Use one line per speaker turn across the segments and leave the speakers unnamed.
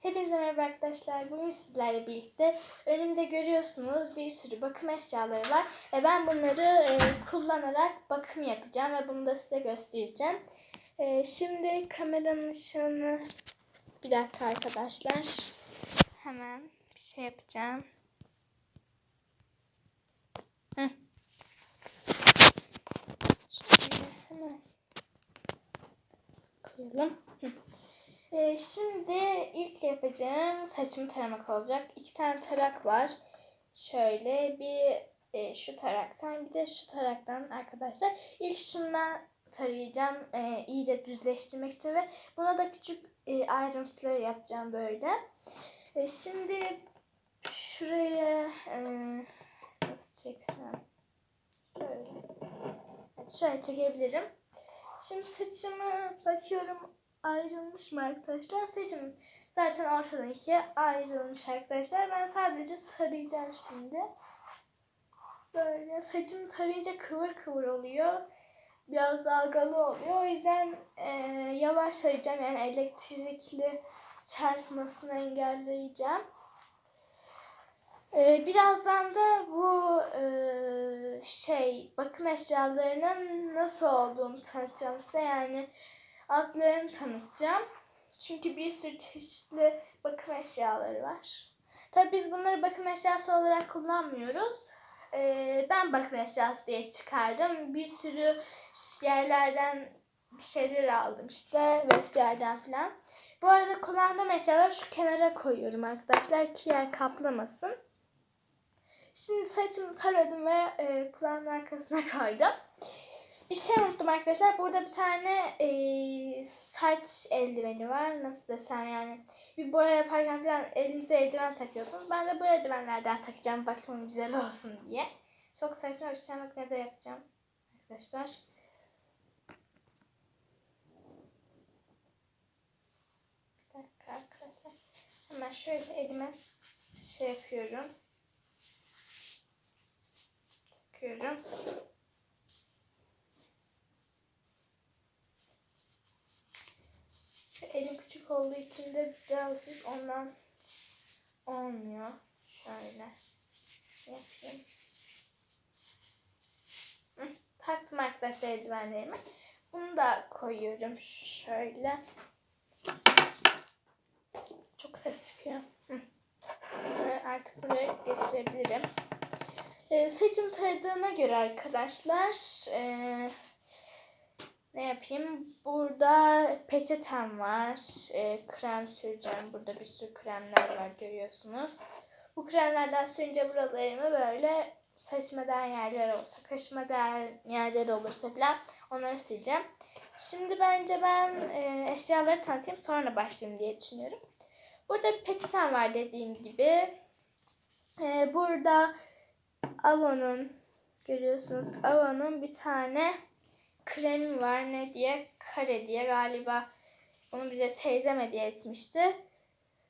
Hepinize merhaba arkadaşlar. Bugün sizlerle birlikte önümde görüyorsunuz bir sürü bakım eşyaları var. Ve ben bunları e, kullanarak bakım yapacağım ve bunu da size göstereceğim. E, şimdi kameranın ışığını bir dakika arkadaşlar. Hemen bir şey yapacağım. Hı. Şöyle hemen koyalım. Hı. Ee, şimdi ilk yapacağım saçımı taramak olacak. İki tane tarak var. Şöyle bir e, şu taraktan bir de şu taraktan arkadaşlar. İlk şundan tarayacağım e, iyice düzleştirmek için ve buna da küçük e, ayrıntıları yapacağım böyle. E, şimdi şuraya e, nasıl çeksem şöyle. Evet, şöyle çekebilirim. Şimdi saçımı bakıyorum ayrılmış mı arkadaşlar? Saçım zaten ortadan ikiye ayrılmış arkadaşlar. Ben sadece tarayacağım şimdi. Böyle saçım tarayınca kıvır kıvır oluyor. Biraz dalgalı oluyor. O yüzden e, yavaş tarayacağım. Yani elektrikli çarpmasını engelleyeceğim. E, birazdan da bu e, şey bakım eşyalarının nasıl olduğunu tanıtacağım size. Yani adlarını tanıtacağım. Çünkü bir sürü çeşitli bakım eşyaları var. Tabii biz bunları bakım eşyası olarak kullanmıyoruz. Ee, ben bakım eşyası diye çıkardım. Bir sürü yerlerden bir şeyler aldım işte. Vestiyerden falan. Bu arada kullandığım eşyaları şu kenara koyuyorum arkadaşlar ki yer kaplamasın. Şimdi saçımı taradım ve e, kulağımın arkasına koydum. Bir şey unuttum arkadaşlar. Burada bir tane e, saç eldiveni var. Nasıl desem yani. Bir boya yaparken falan elinize eldiven takıyorsunuz. Ben de bu eldivenlerden takacağım. Bakımım güzel olsun diye. Çok saçma bir şey makinede yapacağım. Arkadaşlar. Bir dakika arkadaşlar. Hemen şöyle elime şey yapıyorum. Takıyorum. Elim küçük olduğu için de birazcık ondan olmuyor. Şöyle yapayım. Taktım arkadaşlar eldivenlerimi. Bunu da koyuyorum şöyle. Çok ses çıkıyor. Artık buraya getirebilirim. Ee, saçım taradığına göre arkadaşlar ee, ne yapayım? Burada peçetem var. E, krem süreceğim. Burada bir sürü kremler var görüyorsunuz. Bu kremlerden sürünce buralarımı böyle saçma değen yerler olsa, kaşıma yerler olursa falan onları sileceğim. Şimdi bence ben e, eşyaları tanıtayım sonra başlayayım diye düşünüyorum. Burada bir peçetem var dediğim gibi. E, burada Avon'un görüyorsunuz Avon'un bir tane kremi var ne diye kare diye galiba onu bize teyzem hediye etmişti.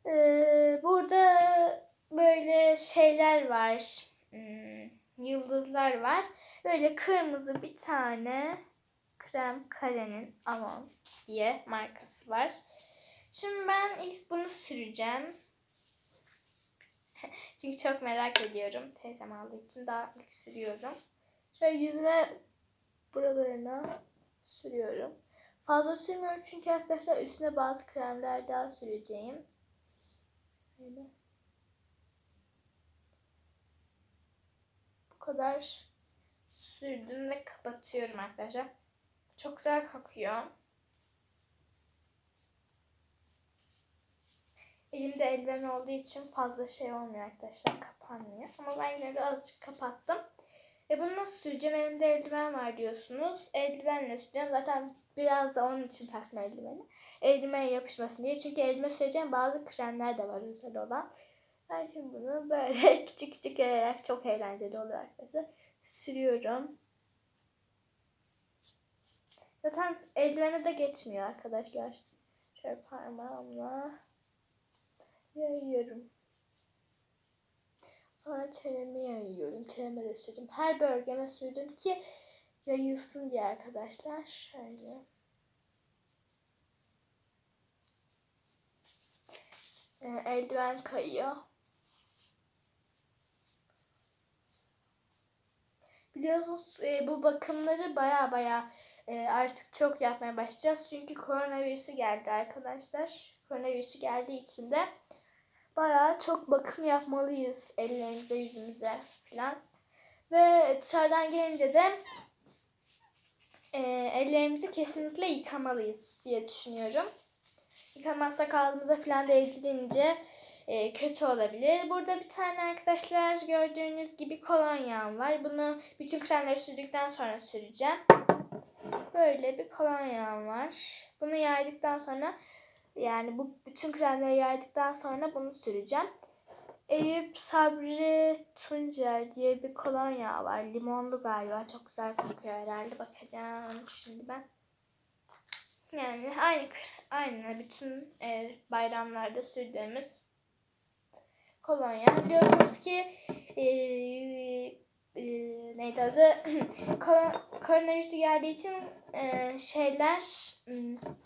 Ee, burada böyle şeyler var. Hmm, yıldızlar var. Böyle kırmızı bir tane krem karenin Avon diye markası var. Şimdi ben ilk bunu süreceğim. Çünkü çok merak ediyorum. Teyzem aldığı için daha ilk sürüyorum. Şöyle yüzüne buralarına sürüyorum. Fazla sürmüyorum çünkü arkadaşlar üstüne bazı kremler daha süreceğim. Böyle. Bu kadar sürdüm ve kapatıyorum arkadaşlar. Çok güzel kokuyor. Elimde eldiven olduğu için fazla şey olmuyor arkadaşlar. Kapanmıyor. Ama ben yine de azıcık kapattım. E bunu nasıl süreceğim? Elimde eldiven var diyorsunuz. Eldivenle süreceğim. Zaten biraz da onun için takma eldiveni. Eldivene yapışmasın diye. Çünkü elime süreceğim bazı kremler de var özel olan. Ben şimdi bunu böyle küçük küçük yayarak çok eğlenceli oluyor arkadaşlar. Sürüyorum. Zaten eldivene de geçmiyor arkadaşlar. Şöyle parmağımla yayıyorum. Sonra çeneme yayıyorum. Çeneme de sürdüm. Her bölgeme sürdüm ki yayılsın diye arkadaşlar. Şöyle. Ee, eldiven kayıyor. Biliyorsunuz e, bu bakımları baya baya e, artık çok yapmaya başlayacağız. Çünkü koronavirüsü geldi arkadaşlar. Koronavirüsü geldiği için de baya çok bakım yapmalıyız ellerimize, yüzümüze falan. Ve dışarıdan gelince de e, ellerimizi kesinlikle yıkamalıyız diye düşünüyorum. Yıkamazsak ağzımıza falan değdirince e, kötü olabilir. Burada bir tane arkadaşlar gördüğünüz gibi kolonyam var. Bunu bütün kremleri sürdükten sonra süreceğim. Böyle bir kolonyam var. Bunu yaydıktan sonra yani bu bütün kremleri yaydıktan sonra bunu süreceğim. Eyüp Sabri Tuncer diye bir kolonya var. Limonlu galiba. Çok güzel kokuyor herhalde. Bakacağım şimdi ben. Yani aynı aynı bütün e, bayramlarda sürdüğümüz kolonya. Biliyorsunuz ki e, e, neydi adı? Koronavirüsü geldiği için e, şeyler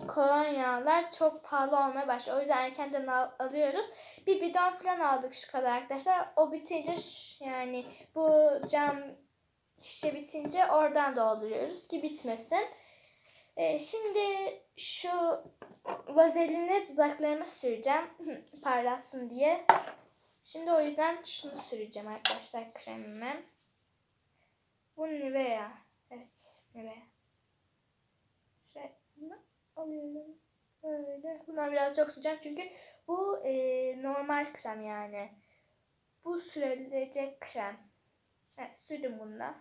kolonyalar çok pahalı olmaya başladı. O yüzden erkenden al, alıyoruz. Bir bidon falan aldık şu kadar arkadaşlar. O bitince yani bu cam şişe bitince oradan dolduruyoruz ki bitmesin. E, şimdi şu vazelini dudaklarıma süreceğim parlasın diye. Şimdi o yüzden şunu süreceğim arkadaşlar kremime. Bu Nivea. Evet Nivea. Şöyle bunu alıyorum. Böyle. Bundan biraz çok süreceğim çünkü bu e, normal krem yani. Bu sürülecek krem. Evet sürdüm bunda.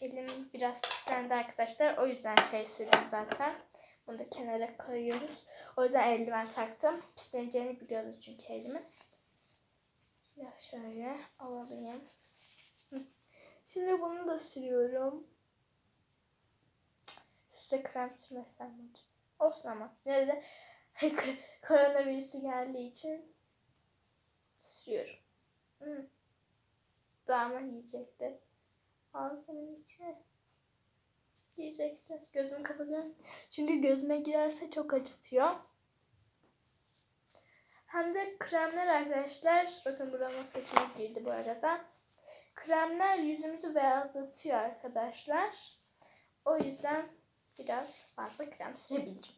Elim biraz pislendi arkadaşlar. O yüzden şey sürdüm zaten. Bunu da kenara koyuyoruz. O yüzden eldiven taktım. Pisleneceğini biliyordum çünkü elimin. Biraz şöyle alayım. Şimdi bunu da sürüyorum. Üste krem sürmesem mi? Olsun ama. Yine de koronavirüsü geldiği için sürüyorum. Hmm. Dudağıma yiyecekti. Ağzımın içine diyecekti. Gözümü kapatıyorum. Çünkü gözüme girerse çok acıtıyor. Hem de kremler arkadaşlar. Bakın burama saçıma girdi bu arada. Kremler yüzümüzü beyazlatıyor arkadaşlar. O yüzden biraz fazla krem sürebilirim.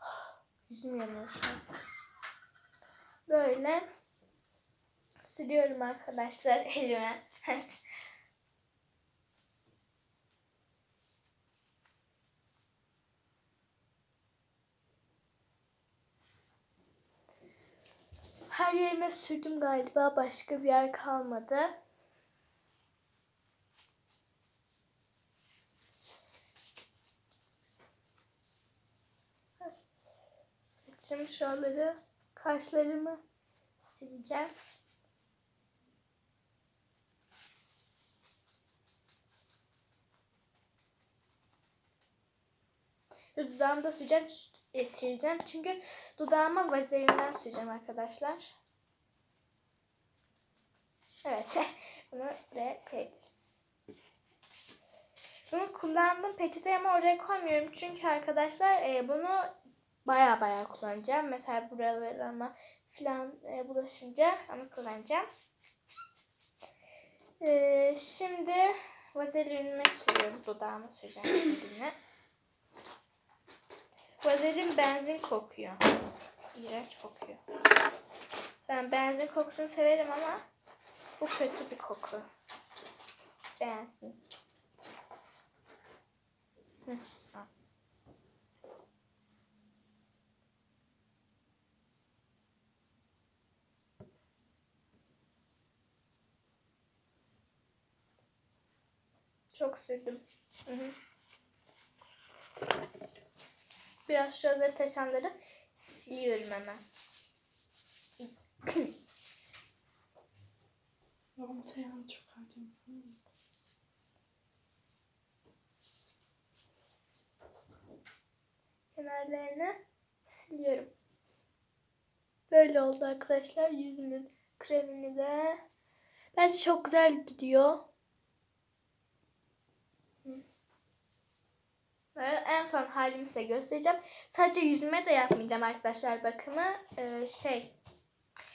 Yüzüm yanıyor şu an. Böyle sürüyorum arkadaşlar elime. Her yerime sürdüm galiba. Başka bir yer kalmadı. Saçım şuraları, kaşlarımı sileceğim. Dudağımı da süreceğim, sileceğim. Çünkü dudağıma vazelinden süreceğim arkadaşlar. Evet. Bunu buraya koyabiliriz. Bunu kullandım peçete ama oraya koymuyorum. Çünkü arkadaşlar e, bunu baya baya kullanacağım. Mesela buralarıma falan e, bulaşınca onu kullanacağım. E, şimdi vazelinime sürüyorum. Dudağıma süreceğim vazelinle. Vazelin benzin kokuyor. İğrenç kokuyor. Ben benzin kokusunu severim ama bu kötü bir koku. Hı. Çok sürdüm. Hı hı. Biraz şöyle taşanları siliyorum hemen.
Babam teyağını çok harcadım.
Kenarlarını siliyorum. Böyle oldu arkadaşlar yüzümün kremini de. Bence çok güzel gidiyor. Son halimi size göstereceğim. Sadece yüzüme de yapmayacağım arkadaşlar bakımı. Ee, şey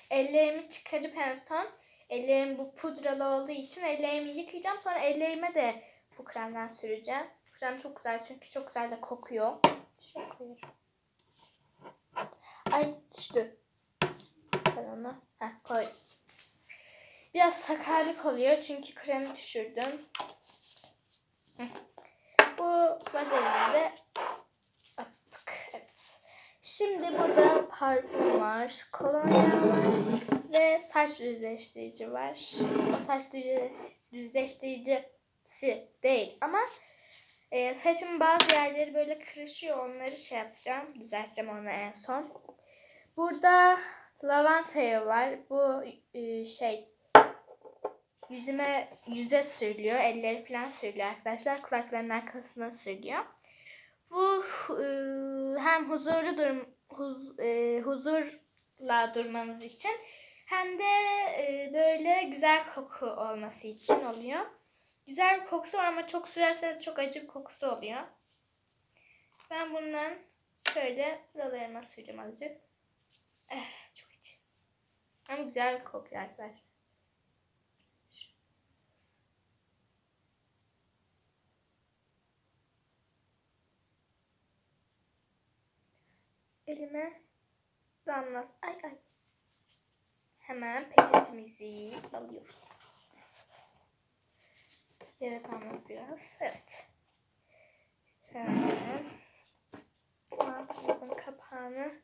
ellerimi çıkarıp en son ellerim bu pudralı olduğu için ellerimi yıkayacağım. Sonra ellerime de bu kremden süreceğim. Krem çok güzel çünkü çok güzel de kokuyor. Şöyle koyuyorum. Ay düştü. Ben onu Heh, koy. Biraz sakarlık oluyor çünkü kremi düşürdüm. Hı. Bu vazelini de attık. Evet. Şimdi burada parfüm var, kolonya var ve saç düzleştirici var. O saç düzleş- düzleştiricisi değil ama e, saçımın bazı yerleri böyle kırışıyor. Onları şey yapacağım. Düzelteceğim onu en son. Burada lavanta var. Bu e, şey yüzüme yüze sürülüyor. Elleri falan sürülüyor arkadaşlar. Kulaklarının arkasına sürülüyor. Bu e, hem huzurlu durum huz, e, huzurla durmanız için hem de e, böyle güzel koku olması için oluyor. Güzel bir kokusu var ama çok sürerseniz çok acı bir kokusu oluyor. Ben bundan şöyle buralarıma süreceğim azıcık. Eh, çok acı. Ama güzel bir kokuyor arkadaşlar. Elime damla. Ay ay. Hemen peçetemizi alıyoruz. Yere damla biraz. Evet. Hemen altımızın kapağını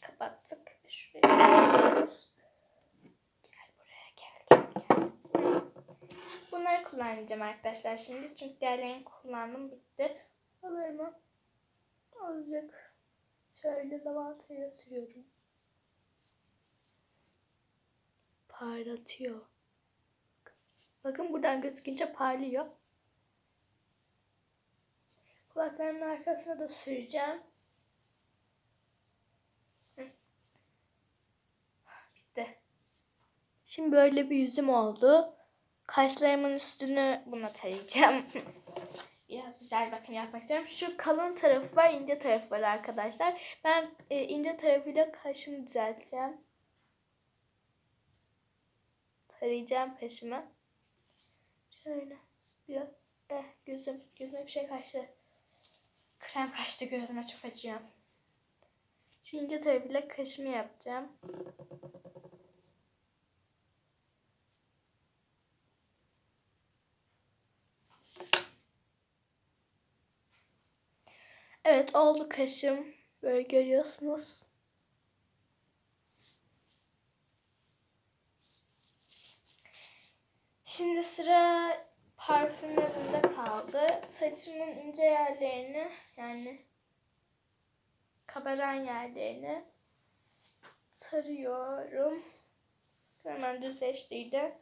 kapattık. Şuraya koyuyoruz. Bunları kullanacağım arkadaşlar şimdi. Çünkü diğerlerini kullandım bitti. Alırımı azıcık şöyle lavantaya sürüyorum. Parlatıyor. Bakın buradan gözükünce parlıyor. Kulaklarımın arkasına da süreceğim. Bitti. Şimdi böyle bir yüzüm oldu. Kaşlarımın üstünü buna tarayacağım. Biraz güzel bakım yapmak istiyorum. Şu kalın tarafı var, ince tarafı var arkadaşlar. Ben e, ince tarafıyla kaşımı düzelteceğim. Tarayacağım kaşımı. Şöyle biraz eh gözüm gözüme bir şey kaçtı. Krem kaçtı gözüme çok acıyor. Şu ince tarafıyla kaşımı yapacağım. Evet oldu kaşım. Böyle görüyorsunuz. Şimdi sıra parfümlerinde kaldı. Saçımın ince yerlerini yani kabaran yerlerini sarıyorum. Hemen düzleştirdim.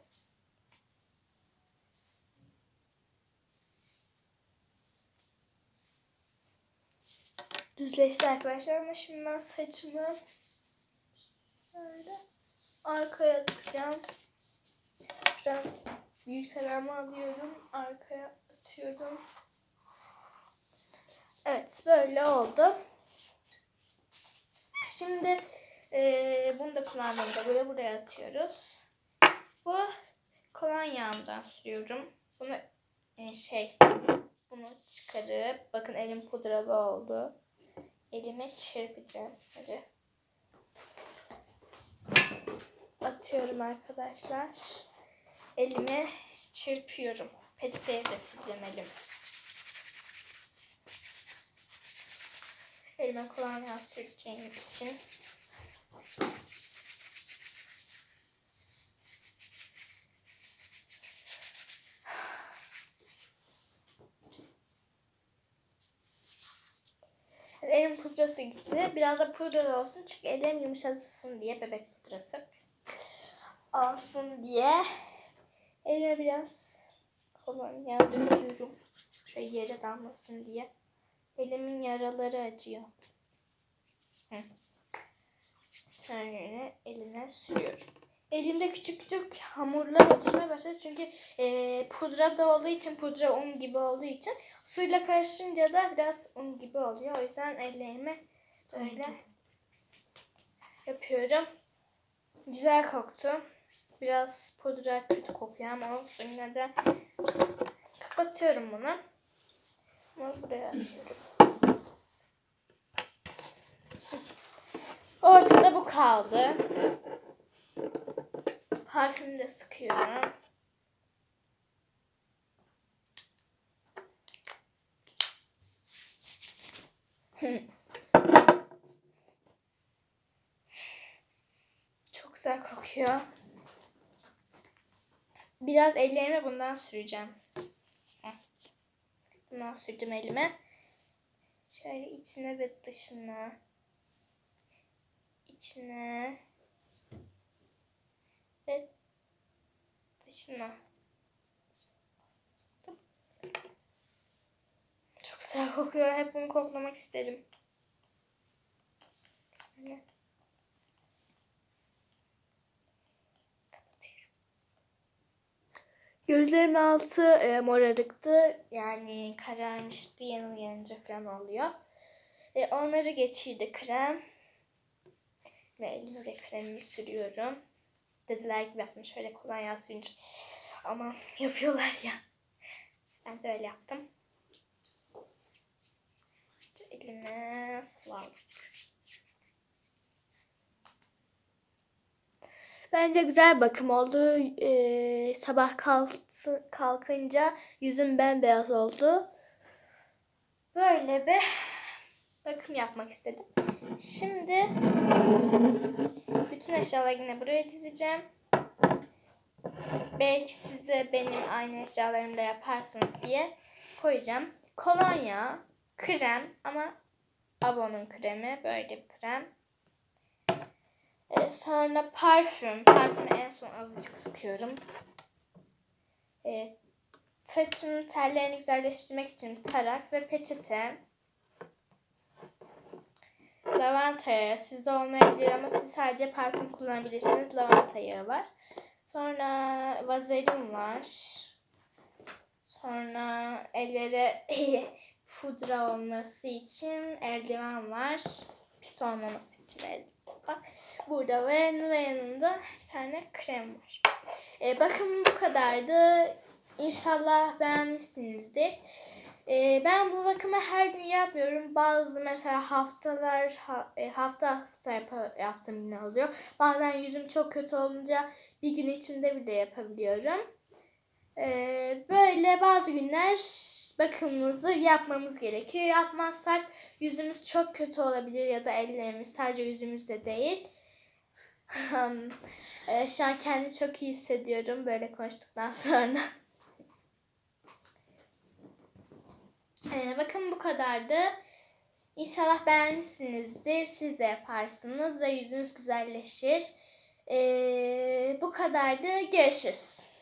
Düzleşti arkadaşlar ama şimdi ben saçımı şöyle arkaya atacağım. Şuradan büyük tarağımı alıyorum. Arkaya atıyorum. Evet böyle oldu. Şimdi eee bunu da kullandığımda böyle buraya atıyoruz. Bu kolonyamdan sürüyorum. Bunu e, şey bunu çıkarıp bakın elim pudralı oldu elime çırpacağım. Hadi. Atıyorum arkadaşlar. Elime çırpıyorum. Peçeteye de sileceğim elim. Elime kolonya süreceğim için. Elim pudrası gitti. Biraz da pudra olsun çünkü ellerim yumuşasın diye bebek pudrası alsın diye elime biraz kolonya döküyorum. Şöyle yere damlasın diye. Elimin yaraları acıyor. Hı. Şöyle eline sürüyorum. Elimde küçük küçük hamurlar oluşmaya başladı. Çünkü e, pudra da olduğu için, pudra un gibi olduğu için suyla karışınca da biraz un gibi oluyor. O yüzden ellerimi böyle yapıyorum. Güzel koktu. Biraz pudra kötü kokuyor ama olsun yine de kapatıyorum bunu. Bunu buraya atıyorum. Ortada bu kaldı. Parfümü de sıkıyorum. Çok güzel kokuyor. Biraz ellerime bundan süreceğim. Bundan süreceğim elime. Şöyle içine ve dışına. İçine. Ve dışına. Çok güzel kokuyor. Hep bunu koklamak isterim. Böyle. Gözlerimin altı e, morarıktı. Yani kararmıştı. Yanı yanınca falan oluyor. E, onları geçirdi krem. Ve elimize kremimi sürüyorum. Dediler gibi yaptım. Şöyle kolonya sürünce. Ama yapıyorlar ya. Ben de öyle yaptım. Elime sıvazlık. Bence güzel bakım oldu. Ee, sabah kalktı, kalkınca yüzüm bembeyaz oldu. Böyle bir bakım yapmak istedim. Şimdi bütün eşyaları yine buraya dizeceğim. Belki siz de benim aynı eşyalarımda yaparsınız diye koyacağım. Kolonya, krem ama Avon'un kremi böyle bir krem. Ee, sonra parfüm. Parfümü en son azıcık sıkıyorum. Ee, saçın tellerini güzelleştirmek için tarak ve peçete. Lavanta. Sizde olmayabilir ama siz sadece parfüm kullanabilirsiniz. Lavanta yağı var. Sonra vazelin var. Sonra ellere pudra olması için eldiven var. Pis olmaması için eldiven var. Burada ve yanında bir tane krem var. E, bakın bu kadardı. İnşallah beğenmişsinizdir. E, ben bu bakımı her gün yapmıyorum. Bazı mesela haftalar ha- e, hafta hafta yap- yaptığım yine oluyor. Bazen yüzüm çok kötü olunca bir gün içinde bile yapabiliyorum. E, böyle bazı günler bakımımızı yapmamız gerekiyor. Yapmazsak yüzümüz çok kötü olabilir ya da ellerimiz sadece yüzümüzde değil. e, şu an kendimi çok iyi hissediyorum böyle konuştuktan sonra. Ee, bakın bu kadardı. İnşallah beğenmişsinizdir. Siz de yaparsınız ve yüzünüz güzelleşir. Ee, bu kadardı. Görüşürüz.